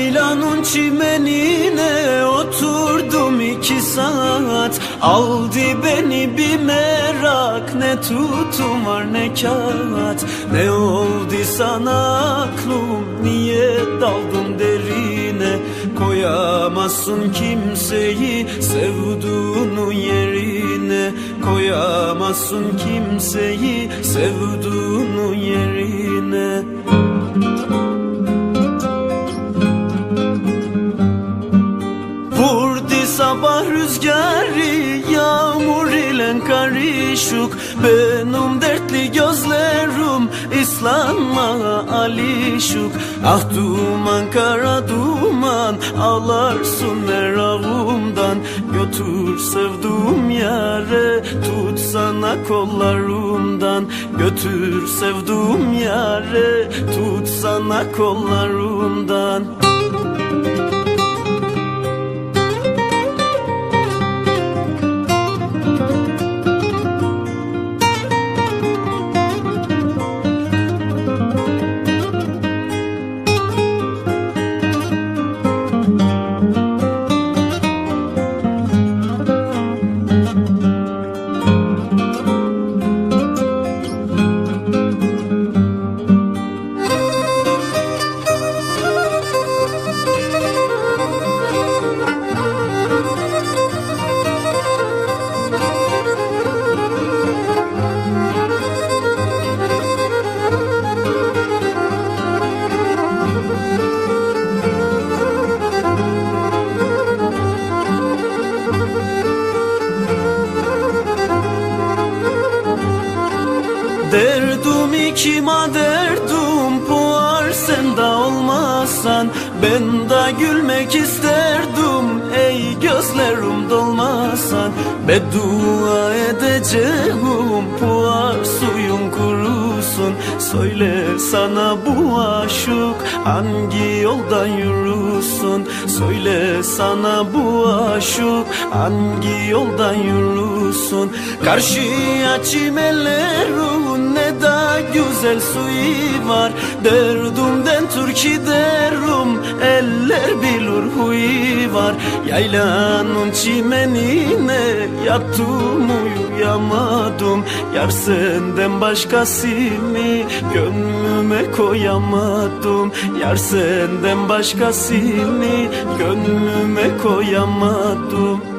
Ceylan'ın çimenine oturdum iki saat. Aldı beni bir merak ne tutum var ne kağıt. Ne oldu sana aklım niye daldın derine? Koyamazsın kimseyi sevduğunu yerine. Koyamazsın kimseyi sevduğunu yerine. İle karışık Benim dertli gözlerim. İslanma alişuk Ah duman kara duman Ağlarsın her ağımdan Götür sevduğum yare Tut sana kollarımdan. Götür sevduğum yare Tut sana kollarımdan Kime derdim puar sen de olmazsan? Ben de gülmek isterdim ey gözlerim dolmasan Beddua edeceğim puar suyun kurusun. Söyle sana bu aşık hangi yoldan yürüsün Söyle sana bu aşık hangi yoldan yürüsün Karşıya çimenlerin ne da güzel suyu var. Derdumden Türkiye derim eller bilir huyu var. Yaylanın çimenine yattım uyuyamadım. Yar senden başkasını gönlüme koyamadım. Yar senden başkasını gönlüme koyamadım